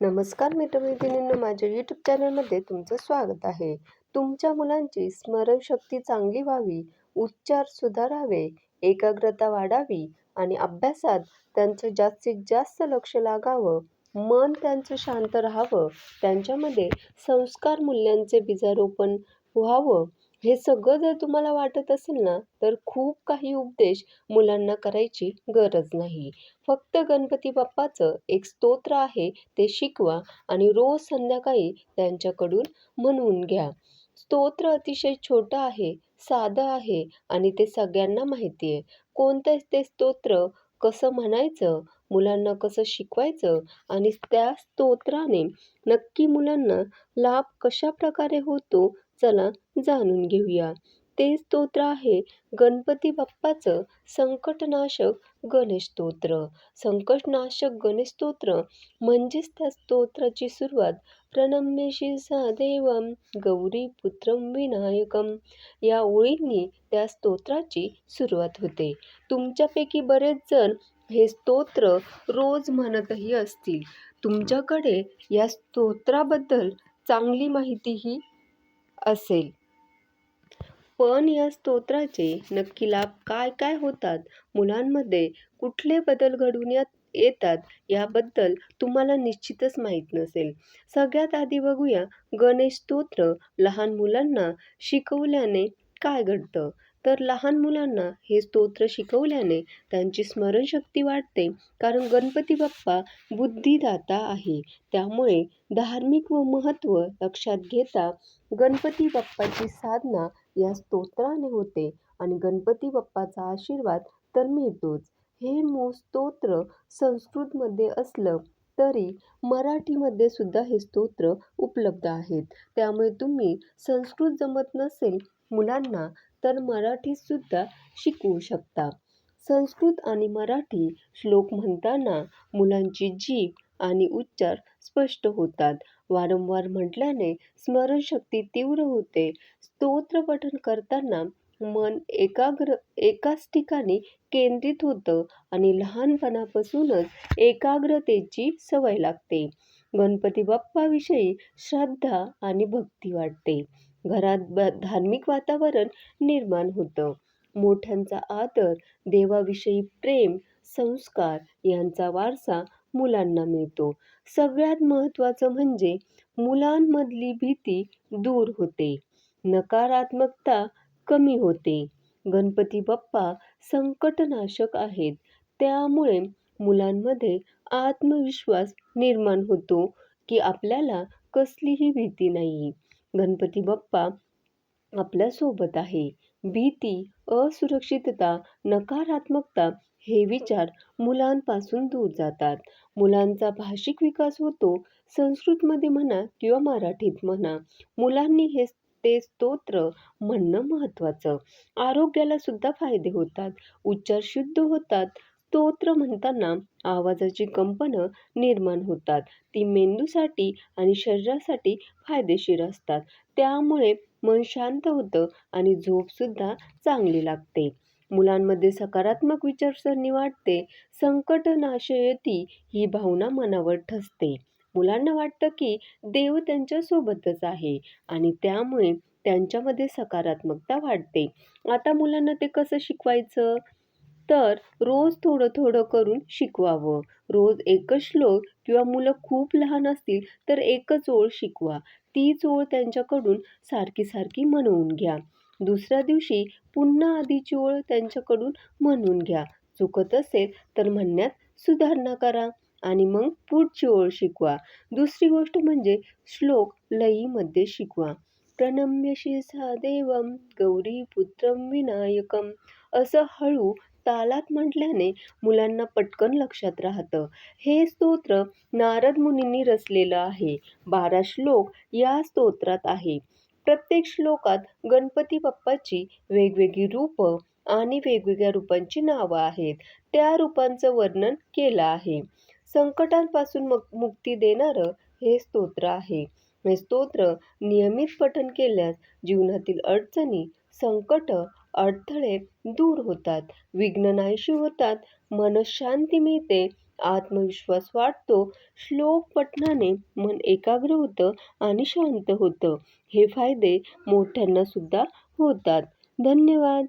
नमस्कार मित्रमैत्रिणींना माझ्या यूट्यूब चॅनलमध्ये तुमचं स्वागत आहे. तुमच्या मुलांची स्मरणशक्ती चांगली व्हावी उच्चार सुधारावे एकाग्रता वाढावी आणि अभ्यासात त्यांचं जास्तीत जास्त लक्ष लागावं मन त्यांचं शांत राहावं त्यांच्यामध्ये संस्कार मूल्यांचे बीजारोपण व्हावं हे सगळं जर तुम्हाला वाटत असेल ना तर खूप काही उपदेश मुलांना करायची गरज नाही. फक्त गणपती बाप्पाचं एक स्तोत्र आहे ते शिकवा आणि रोज संध्याकाळी त्यांच्याकडून म्हणून घ्या. स्तोत्र अतिशय छोटं आहे साधं आहे आणि ते सगळ्यांना माहिती आहे. कोणतं ते स्तोत्र कसं म्हणायचं मुलांना कसं शिकवायचं आणि त्या स्तोत्राने नक्की मुलांना लाभ कशा प्रकारे होतो चला जाणून घेऊया. ते स्तोत्र आहे गणपती बाप्पाचं संकटनाशक गणेश स्तोत्र संकटनाशक गणेश स्तोत्र म्हणजेच त्या स्तोत्राची सुरुवात प्रणम्यशी सादेवम देवम गौरी पुत्रम विनायकम या ओळींनी त्या स्तोत्राची सुरुवात होते. तुमच्यापैकी बरेच जण हे स्तोत्र रोज म्हणतही असतील. तुमच्याकडे या स्तोत्राबद्दल चांगली माहितीही असेल. पण या स्तोत्राचे नक्की लाभ काय काय होतात? मुलांमध्ये कुठले बदल घडून येतात? याबद्दल तुम्हाला निश्चितच माहीत नसेल. सगळ्यात आधी बघूया गणेश स्तोत्र लहान मुलांना शिकवल्याने काय घडतं? तर लहान मुलांना हे स्तोत्र शिकवल्याने त्यांची स्मरणशक्ती वाढते कारण गणपती बाप्पा बुद्धिदाता आहे. त्यामुळे धार्मिक व महत्त्व लक्षात घेता गणपती बाप्पाची साधना या स्तोत्राने होते आणि गणपती बाप्पाचा आशीर्वाद तर मिळतोच. हे मूळ स्तोत्र संस्कृतमध्ये असलं तरी मराठीमध्ये सुद्धा हे स्तोत्र उपलब्ध आहेत. त्यामुळे तुम्ही संस्कृत जमत नसेल मुलांना तर मराठीसुद्धा शिकवू शकता. संस्कृत आणि मराठी श्लोक म्हणताना मुलांची जीभ आणि उच्चार स्पष्ट होतात. वारंवार म्हटल्याने स्मरणशक्ती तीव्र होते. स्तोत्र पठन करताना मन एकाग्र एकाच ठिकाणी केंद्रित होतं आणि लहानपणापासूनच एकाग्रतेची सवय लागते. गणपती बाप्पाविषयी श्रद्धा आणि भक्ती वाटते घरात ब धार्मिक वातावरण निर्माण होतं. मोठ्यांचा आदर देवाविषयी प्रेम संस्कार यांचा वारसा मुलांना मिळतो. सगळ्यात महत्त्वाचं म्हणजे मुलांमधली भीती दूर होते. नकारात्मकता कमी होते. गणपती बाप्पा संकटनाशक आहेत. त्यामुळे मुलांमध्ये आत्मविश्वास निर्माण होतो की आपल्याला कसलीही भीती नाही. गणपती बाप्पा आपल्यासोबत आहे. भीती असुरक्षितता नकारात्मकता हे विचार मुलांपासून दूर जातात. मुलांचा भाषिक विकास होतो संस्कृतमध्ये म्हणा किंवा मराठीत म्हणा. मुलांनी हे ते स्तोत्र म्हणणं महत्त्वाचं. आरोग्याला सुद्धा फायदे होतात. उच्चार शुद्ध होतात. स्तोत्र म्हणताना आवाजाची कंपनं निर्माण होतात. ती मेंदूसाठी आणि शरीरासाठी फायदेशीर असतात. त्यामुळे मन शांत होतं आणि झोपसुद्धा चांगली लागते. मुलांमध्ये सकारात्मक विचारसरणी वाटते संकट नाशयती ही भावना मनावर ठसते. मुलांना वाटतं की देव त्यांच्यासोबतच आहे आणि त्यामुळे त्यांच्यामध्ये सकारात्मकता वाढते. आता मुलांना ते कसं शिकवायचं? तर रोज थोडं थोडं करून शिकवावं. रोज एकच श्लोक किंवा मुलं खूप लहान असतील तर एकच ओळ शिकवा. तीच ओळ त्यांच्याकडून सारखी सारखी म्हणवून घ्या. दुसऱ्या दिवशी पुन्हा आधीची ओळ त्यांच्याकडून म्हणून घ्या. चुकत असेल तर म्हणण्यात सुधारणा करा आणि मग पुढची ओळ शिकवा. दुसरी गोष्ट म्हणजे श्लोक लयीमध्ये शिकवा. प्रणम्य शिरसा देवम गौरी पुत्रम विनायकम असं हळू तालात म्हटल्याने मुलांना पटकन लक्षात राहतं. हे स्तोत्र नारद मुनींनी रचलेलं आहे. बारा श्लोक या स्तोत्रात आहे. प्रत्येक श्लोकात गणपती बाप्पाची वेगवेगळी रूपं आणि वेगवेगळ्या रूपांची नावं आहेत. त्या रूपांचं वर्णन केलं आहे. संकटांपासून मग मुक्ती देणारं हे स्तोत्र आहे. हे स्तोत्र नियमित पठण केल्यास जीवनातील अडचणी संकट अडथळे दूर होतात. विघ्न नाहीशी होतात. मनशांती मिळते. आत्मविश्वास वाढतो. श्लोक पठणाने मन एकाग्र होतं आणि शांत होतं. हे फायदे मोठ्यांना सुद्धा होतात. धन्यवाद.